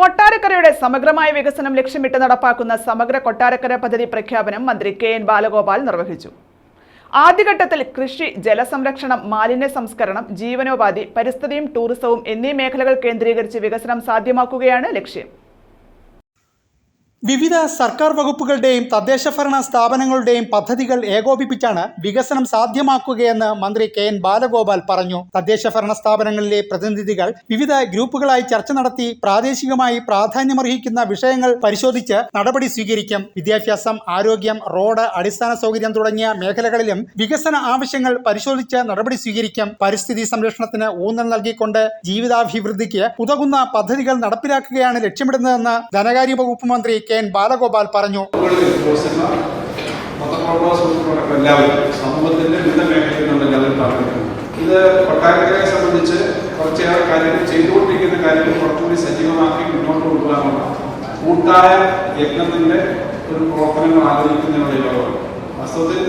കൊട്ടാരക്കരയുടെ സമഗ്രമായ വികസനം ലക്ഷ്യമിട്ട് നടപ്പാക്കുന്ന സമഗ്ര കൊട്ടാരക്കര പദ്ധതി പ്രഖ്യാപനം മന്ത്രി കെ എൻ ബാലഗോപാൽ നിർവഹിച്ചു. ആദ്യഘട്ടത്തിൽ കൃഷി ജലസംരക്ഷണം മാലിന്യ സംസ്കരണം ജീവനോപാധി പരിസ്ഥിതിയും ടൂറിസവും എന്നീ മേഖലകൾ കേന്ദ്രീകരിച്ച് വികസനം സാധ്യമാക്കുകയാണ് ലക്ഷ്യം. വിവിധ സർക്കാർ വകുപ്പുകളുടെയും തദ്ദേശ ഭരണ സ്ഥാപനങ്ങളുടെയും പദ്ധതികൾ ഏകോപിപ്പിച്ചാണ് വികസനം സാധ്യമാക്കുകയെന്ന് മന്ത്രി കെ എൻ ബാലഗോപാൽ പറഞ്ഞു. തദ്ദേശ ഭരണ സ്ഥാപനങ്ങളിലെ പ്രതിനിധികൾ വിവിധ ഗ്രൂപ്പുകളായി ചർച്ച നടത്തി പ്രാദേശികമായി പ്രാധാന്യമർഹിക്കുന്ന വിഷയങ്ങൾ പരിശോധിച്ച് നടപടി സ്വീകരിക്കും. വിദ്യാഭ്യാസം ആരോഗ്യം റോഡ് അടിസ്ഥാന സൗകര്യം തുടങ്ങിയ മേഖലകളിലും വികസന ആവശ്യങ്ങൾ പരിശോധിച്ച് നടപടി സ്വീകരിക്കും. പരിസ്ഥിതി സംരക്ഷണത്തിന് ഊന്നൽ നൽകിക്കൊണ്ട് ജീവിതാഭിവൃദ്ധിക്ക് ഉതകുന്ന പദ്ധതികൾ നടപ്പിലാക്കുകയാണ് ലക്ഷ്യമിടുന്നതെന്ന് ധനകാര്യ വകുപ്പ് മന്ത്രി കെ എൻ ബാലഗോപാൽ പറഞ്ഞു. ഇത് കൊട്ടാരക്കരയെ സംബന്ധിച്ച് കുറച്ചേറെ കാര്യങ്ങൾ ചെയ്തുകൊണ്ടിരിക്കുന്ന കാര്യങ്ങൾ കുറച്ചുകൂടി സജീവമാക്കി മുന്നോട്ട് കൊണ്ടുപോകാനുള്ള കൂട്ടായ യജ്ഞത്തിന്റെ ഒരു പ്രവർത്തനങ്ങൾ ആലോചിക്കുന്നതിനുള്ള യോഗം വാസ്തവത്തിൽ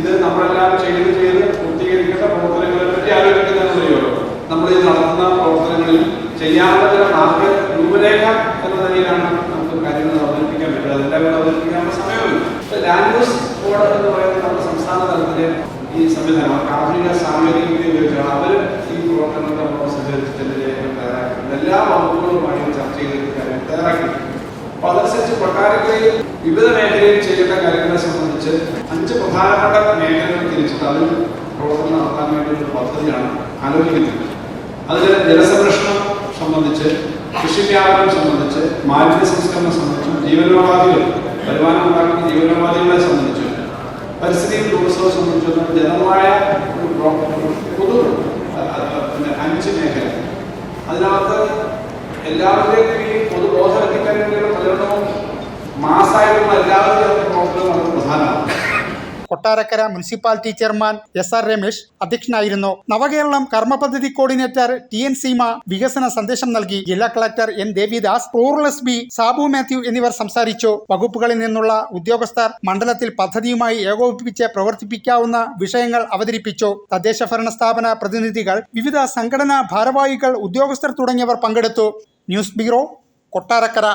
ഇത് നമ്മളെല്ലാം ചെയ്ത് ചെയ്ത് പൂർത്തീകരിക്കേണ്ട പ്രവർത്തനങ്ങളെ പറ്റി ആലോചിക്കുന്നതിനുള്ള യോഗം നമ്മൾ ഇത് നടത്തുന്ന പ്രവർത്തനങ്ങളിൽ ചെയ്യാനുള്ള ചില രൂപരേഖ എന്ന നിലയിലാണ് യൂസ് ബോർഡ് എന്ന് പറയുന്ന നമ്മുടെ സംസ്ഥാന തലത്തിലെ ഈ സംവിധാനം ആധുനിക സാങ്കേതിക വിദ്യ ഉപയോഗിച്ചാണ് അവർ ഈ പ്രവർത്തനങ്ങൾ പ്രോത്സാഹിപ്പിച്ചതിന്റെ രേഖകൾ തയ്യാറാക്കുന്നത് എല്ലാ വകുപ്പുകളുമായി ചർച്ച ചെയ്തിട്ട് കാര്യങ്ങൾ തയ്യാറാക്കിയിട്ടുണ്ട്. അപ്പൊ അതനുസരിച്ച് കൊട്ടാരക്കരയിൽ വിവിധ മേഖലയിൽ ചെയ്യേണ്ട കാര്യങ്ങളെ സംബന്ധിച്ച് അഞ്ച് പ്രധാനപ്പെട്ട മേഖലകൾ തിരിച്ചിട്ട് അതിൽ പ്രവർത്തനം നടത്താൻ വേണ്ടി ഒരു പദ്ധതിയാണ് ആലോചിക്കുന്നത്. അതിൽ ജലസംരക്ഷണം സംബന്ധിച്ച് കൃഷി വ്യാപനം സംബന്ധിച്ച് മാലിന്യ സംസ്കരണം സംബന്ധിച്ചും ജീവനോപാധികൾ വരുമാനം ഉണ്ടാക്കുന്ന ജീവനോപാധികളെ സംബന്ധിച്ചു പരിസ്ഥിതി ടൂറിസവും സംബന്ധിച്ചു ജനമായ പൊതു അഞ്ച് മേഖല. അതിനകത്ത് എല്ലാവരിലേക്കും ഈ പൊതുബോധം എത്തിക്കാൻ വേണ്ടിയുള്ള പ്രചരണവും മാസായിട്ടുള്ള എല്ലാവരും പ്രവർത്തനം വളരെ പ്രധാനമാണ്. Kottarakkara municipality chairman S R Ramesh അധ്യക്ഷനായിരുന്നു. നവകേരളം കർമ്മ പദ്ധതി കോർഡിനേറ്റർ ടി എൻ സീമ വികസന സന്ദേശം നൽകി. ജില്ലാ collector N Devidas rurals B Sabu Mathew എന്നിവർ സംസാരിച്ചു. വകുപ്പുകളിൽ നിന്നുള്ള ഉദ്യോഗസ്ഥർ മണ്ഡലത്തിൽ പദ്ധതിയുമായി ഏകോപിപ്പിച്ച് പ്രവർത്തിപ്പിക്കാവുന്ന വിഷയങ്ങൾ അവതരിപ്പിച്ചു. തദ്ദേശ ഭരണ സ്ഥാപന പ്രതിനിധികൾ വിവിധ സംഘടനാ ഭാരവാഹികൾ ഉദ്യോഗസ്ഥർ തുടങ്ങിയവർ പങ്കെടുത്തു. News bureau Kottarakkara.